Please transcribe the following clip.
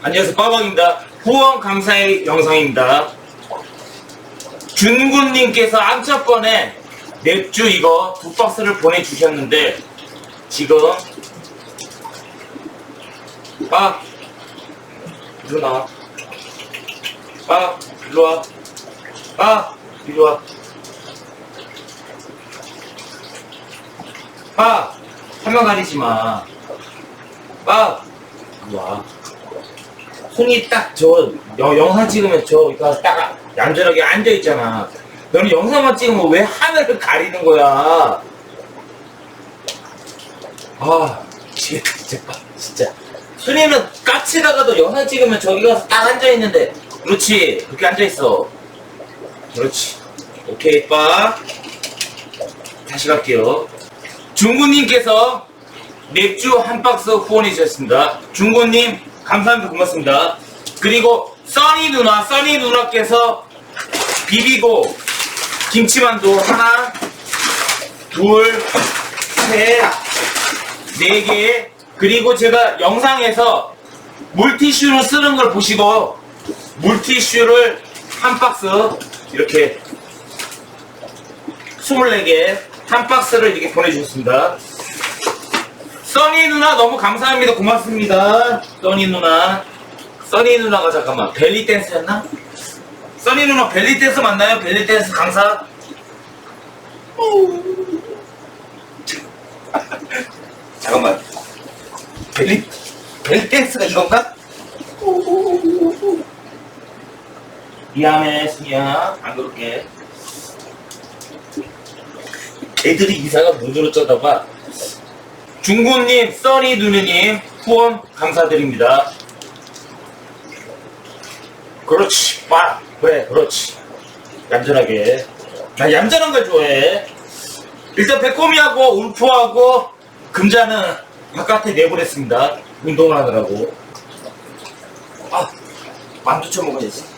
안녕하세요. 빠방입니다. 후원 감사의 영상입니다. 준군님께서 안차권에 맥주 이거 두 박스를 보내주셨는데 지금 빠 일로 나와 빠 일로 와빠 일로 와 빠! 화면 가리지 마. 빠! 일로 와. 손이 딱저 영상 찍으면 저 이거 딱 얌전하게 앉아 있잖아. 너는 영상만 찍으면 왜 화면을 가리는 거야? 아, 진짜, 진짜, 손이는 까치다가도 영상 찍으면 저기 가서 딱 앉아 있는데, 그렇지. 그렇게 앉아 있어. 그렇지. 오케이, 빠. 다시 갈게요. 중구님께서 맥주 한 박스 후원해 주셨습니다. 중구님 감사합니다. 고맙습니다. 그리고 써니 누나, 써니 누나께서 비비고 김치만두 하나, 둘, 셋, 네 개. 그리고 제가 영상에서 물티슈를 쓰는 걸 보시고 물티슈를 한 박스 이렇게 24개 한 박스를 이렇게 보내주셨습니다. 써니 누나 너무 감사합니다. 고맙습니다. 써니 누나. 써니 누나가 잠깐만 벨리 댄스였나? 써니 누나 벨리 댄스 맞나요? 벨리 댄스 강사? 잠깐만 벨리 벨리 댄스가 이건가? 미안해 순이야 안 그럴게 애들이 이사가 문으로 쳐다봐. 중구님, 써니 누느님, 후원 감사드립니다. 그렇지, 빠. 그래, 그렇지. 얌전하게. 나 얌전한 걸 좋아해. 일단 백곰이하고 울프하고 금자는 바깥에 내보냈습니다. 운동을 하느라고. 아, 만두 쳐먹어야지.